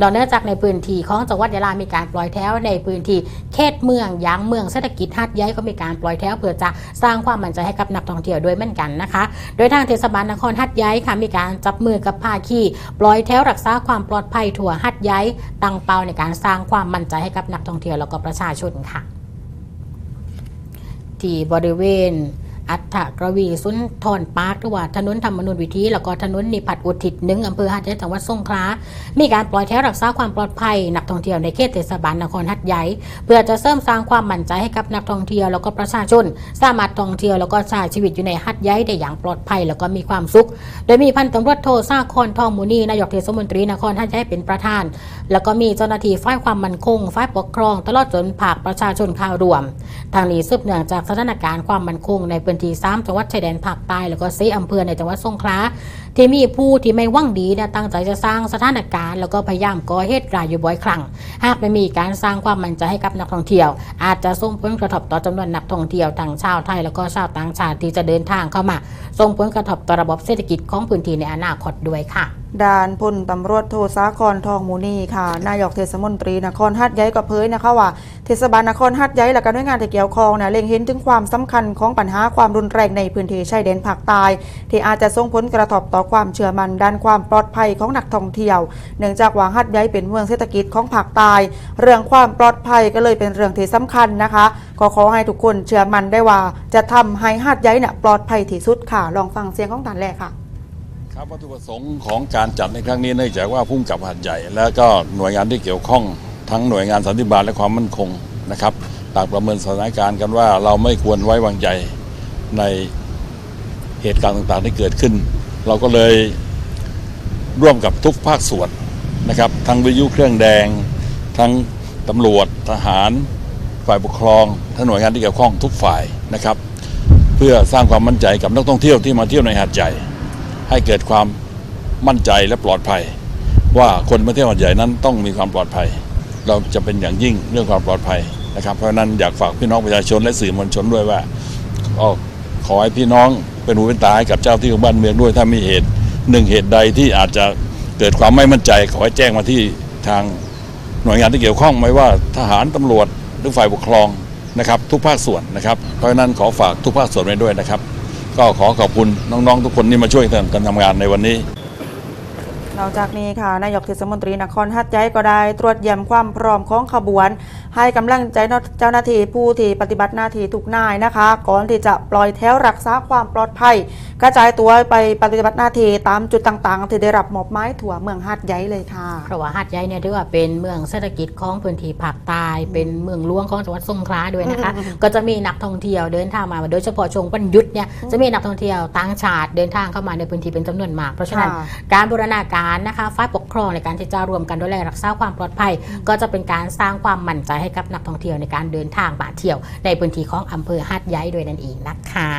นอกเนื่องจากในพื้นที่ของจังหวัดยะลามีการปล่อยแถวในพื้นที่เขตเมืองยางเมืองเศรษฐกิจหัดใหญ่ก็มีการปล่อยแถวเพื่อจะสร้างความมั่นใจให้กับนักท่องเที่ยวด้วยเหมือนกันนะคะ โดยทางเทศบาลนครหัดใหญ่ค่ะมีการจับมือกับภาคีปล่อยแถวรักษาความปลอดภัยทั่วหัดใหญ่ตั้งเป้าในการสร้างความมั่นใจให้กับนักท่องเที่ยวแล้วก็ประชาชนค่ะที่บริเวณ อัฏฐกระวีสุนทรปาร์คหรือว่าถนนธรรมนุนวิธี แล้วก็ถนนนิพัฒน์อุทิศหนึ่งอำเภอหัดใหญ่จังหวัดสงขลา มีการปล่อยแถวรักษาความปลอดภัย นักท่องเที่ยวในเขตเทศบาลนครหัดใหญ่ เพื่อจะเสริมสร้างความมั่นใจให้กับนักท่องเที่ยวแล้วก็ประชาชน สามารถท่องเที่ยวแล้วก็ใช้ชีวิตอยู่ในหัดใหญ่ได้อย่างปลอดภัยแล้วก็มีความสุข โดยมีพันตำรวจโทซาคอนทองมูนีนายกเทศมนตรีนครหัดใหญ่เป็นประธาน แล้วก็มีเจ้าหน้าที่ฝ่ายความมั่นคงฝ่ายปกครอง ตลอดจนภาคประชาชนข่าวรวม ทางนี้สืบเนื่องจากสถานการณ์ความมั่นคงในพื้นที่สามจังหวัดชายแดนภาคใต้แล้วก็ซีอำเภอในจังหวัดสงขลาที่มีผู้ที่ไม่ว่างดีเนี่ยตั้งใจจะสร้างสถานการณ์แล้วก็พยายามก่อเหตุร้ายอยู่บ่อยครั้งหากไม่มีการสร้างความมั่นใจให้กับนักท่องเที่ยว อาจจะส่งผลกระทบต่อจำนวนนักท่องเที่ยวทั้งชาวไทยแล้วก็ชาวต่างชาติที่จะเดินทางเข้ามาส่งผลกระทบต่อระบบเศรษฐกิจของพื้นที่ในอนาคตด้วยค่ะ ด่านพลตำรวจโทสาครทองมูนีค่ะ นายกเทศมนตรีนครหัดใหญ่ก็เผยนะคะว่าเทศบาลนครหัดใหญ่และก็หน่วยงานที่เกี่ยวข้องเนี่ยเล็งเห็นถึงความสำคัญของปัญหาความรุนแรงในพื้นที่ชายแดนภาคใต้ที่อาจจะส่งผลกระทบต่อความเชื่อมั่นด้านความปลอดภัยของนักท่องเที่ยว เนื่องจากว่าหัดใหญ่เป็นเมืองเศรษฐกิจของภาคใต้เรื่องความปลอดภัยก็เลยเป็นเรื่องที่สำคัญนะคะก็ขอให้ทุกคนเชื่อมั่นได้ว่า จะทำให้หัดใหญ่เนี่ยปลอดภัยที่สุดค่ะลองฟังเสียงของท่านแรกค่ะ ครับวัตถุประสงค์ของการจัดในครั้งนี้เนื่องจากว่าพุ่งกับหัดใหญ่ และก็หน่วยงานที่เกี่ยวข้องทั้งหน่วยงานสันติบาลและความมั่นคงนะครับต่างประเมินสถานการณ์กันว่าเราไม่ควรไว้วางใจในเหตุการณ์ต่างๆที่เกิดขึ้น เราก็เลยร่วมกับทุกภาคส่วนนะครับ ทั้งวิทยุเครื่องแดง ทั้งตำรวจทหาร ฝ่ายปกครองทั้งหน่วยงานที่เกี่ยวข้องทุกฝ่ายนะครับ เพื่อสร้างความมั่นใจกับนักท่องเที่ยวที่มาเที่ยวในหาดใหญ่ ให้เกิดความมั่นใจและปลอดภัย ว่าคนมาเที่ยวหาดใหญ่นั้นต้องมีความปลอดภัย เราจะเป็นอย่างยิ่งเรื่องความปลอดภัยนะครับ เพราะนั้นอยากฝากพี่น้องประชาชนและสื่อมวลชนด้วยว่าก็ขอให้พี่น้องเป็นหูเป็นตาให้กับเจ้าที่ของบ้านเมืองด้วยถ้ามีเหตุหนึ่งเหตุใดที่อาจจะเกิดความไม่มั่นใจ ขอให้แจ้งมาที่ทางหน่วยงานที่เกี่ยวข้องไม่ว่าทหารตำรวจหรือฝ่ายปกครองนะครับ ทุกภาคส่วนนะครับ เพราะฉะนั้นขอฝากทุกภาคส่วนไว้ด้วยนะครับ ก็ขอขอบคุณน้องๆทุกคนที่มาช่วยกันทำงานในวันนี้ นอกจากนี้ค่ะนายกเทศมนตรีนครหัดใหญ่ก็ได้ ตรวจเยี่ยมความพร้อมของขบวน ให้กำลังใจเจ้าหน้าที่ผู้ที่ปฏิบัติหน้าที่ทุกนายนะคะ ก่อนที่จะปล่อยแถวรักษาความปลอดภัย กระจายตัวไปปฏิบัติหน้าที่ตามจุดต่างๆ ที่ได้รับมอบหมายทั่วเมืองหัดใหญ่เลยค่ะเพราะว่าหาดใหญ่เนี่ยถือว่าเป็นเมืองเศรษฐกิจของพื้นที่ภาคใต้เป็นเมืองหลวงของจังหวัดสงขลาด้วยนะคะ ก็จะมีนักท่องเที่ยวเดินทางมาโดยเฉพาะช่วงวันหยุดเนี่ยจะมีนักท่องเที่ยวต่างชาติเดินทางเข้ามาในพื้นที่เป็นจำนวนมาก เพราะฉะนั้นค่ะการบูรณาการนะคะฝ่ายปกครองในการที่จะรวมกันดูแลรักษาความปลอดภัย ก็จะเป็นการสร้างความมั่นใจให้กับนักท่องเที่ยวในการเดินทางมาเที่ยว ในพื้นที่ของอำเภอหาดใหญ่ด้วยนั่นเองนะคะ